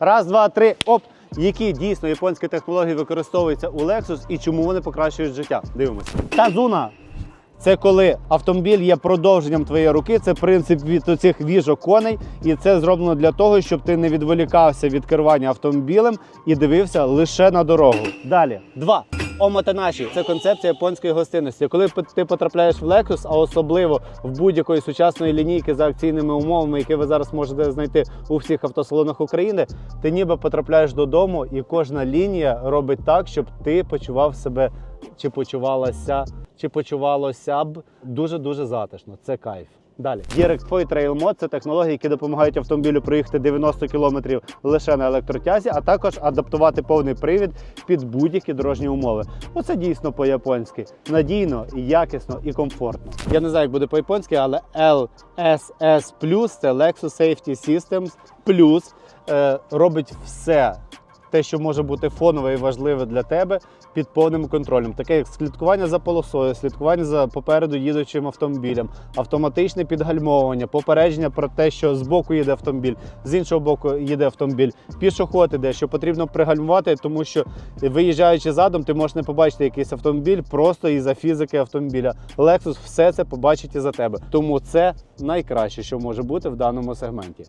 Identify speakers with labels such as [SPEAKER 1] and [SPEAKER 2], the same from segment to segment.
[SPEAKER 1] Раз, два, три, оп! Які дійсно японські технології використовуються у Lexus і чому вони покращують життя? Дивимося. Тазуна. Це коли автомобіль є продовженням твоєї руки. Це принцип від цих віжок коней, і це зроблено для того, щоб ти не відволікався від керування автомобілем і дивився лише на дорогу. Далі два. Омотанаші це концепція японської гостинності. Коли ти потрапляєш в Lexus, а особливо в будь-якої сучасної лінійки за акційними умовами, які ви зараз можете знайти у всіх автосалонах України, ти ніби потрапляєш додому, і кожна лінія робить так, щоб ти почував себе чи почувалася, чи почувалося б дуже дуже затишно. Це кайф. Далі Trail Mode – це технології, які допомагають автомобілю проїхати 90 км лише на електротязі, а також адаптувати повний привід під будь-які дорожні умови. Оце дійсно по-японськи надійно, якісно і комфортно. Я не знаю, як буде по-японськи, але LSS це Lexus Safety Systems Plus е, робить все те, що може бути фонове і важливе для тебе під повним контролем, таке як слідкування за полосою, слідкування за попереду їдучим автомобілем, автоматичне підгальмовування, попередження про те, що з боку їде автомобіль, з іншого боку їде автомобіль, пішоход іде, що потрібно пригальмувати, тому що виїжджаючи задом, ти можеш не побачити якийсь автомобіль просто із-за фізики автомобіля. Lexus все це побачить і за тебе. Тому це найкраще, що може бути в даному сегменті.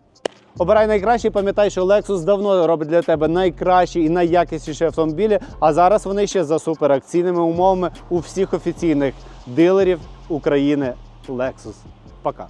[SPEAKER 1] Обирай найкраще, пам'ятай, що Lexus давно робить для тебе найкращі і найякісніші автомобілі. А зараз вони ще за суперакційними умовами у всіх офіційних дилерів України Lexus. Пока.